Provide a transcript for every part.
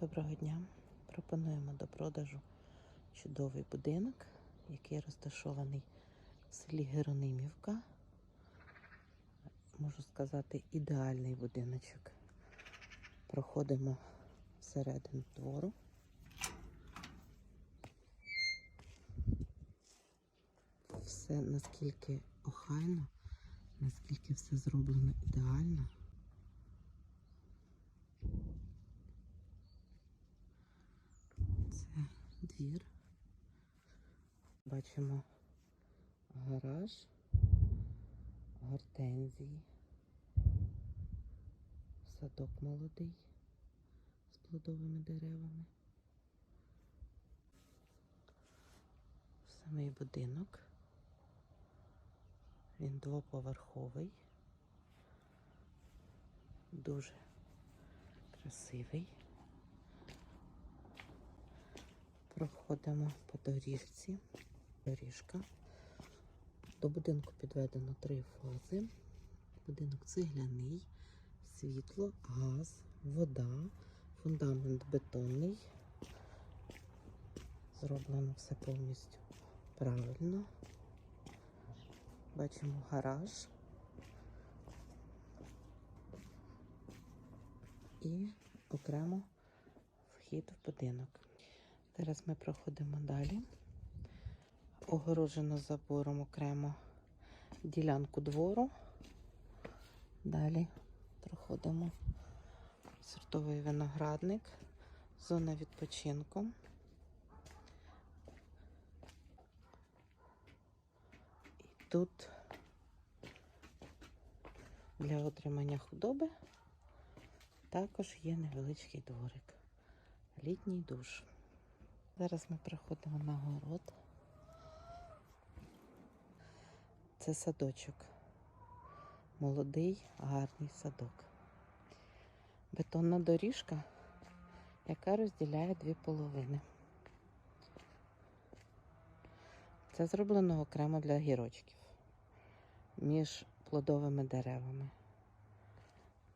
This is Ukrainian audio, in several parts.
Доброго дня. Пропонуємо до продажу чудовий будинок, який розташований в селі Геронимівка. Можу сказати, ідеальний будиночок. Проходимо всередину двору. Все наскільки охайно, наскільки все зроблено ідеально. Це двір. Бачимо гараж, гортензії, садок молодий з плодовими деревами. Самий будинок. Він двоповерховий, дуже красивий. Проходимо по доріжці. Доріжка. До будинку підведено три фази. Будинок цегляний, світло, газ, вода, фундамент бетонний. Зроблено все повністю правильно. Бачимо гараж. І окремо вхід в будинок. Зараз ми проходимо далі. Огорожено забором окремо ділянку двору. Далі проходимо сортовий виноградник, зона відпочинку. І тут для отримання худоби також є невеличкий дворик, літній душ. Зараз ми приходимо на город. Це садочок. Молодий, гарний садок. Бетонна доріжка, яка розділяє дві половини. Це зроблено окремо для гірочків між плодовими деревами.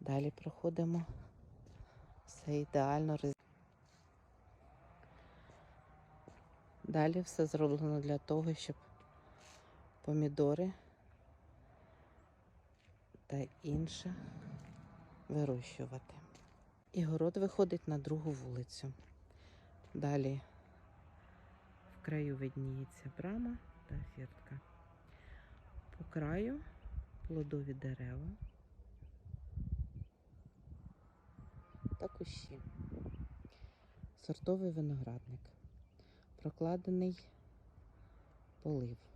Далі проходимо. Все ідеально роз... Далі все зроблено для того, щоб помідори та інше вирощувати. І город виходить на другу вулицю. Далі в краю видніється брама та фіртка. По краю плодові дерева та кущі. Сортовий виноградник прокладений полив.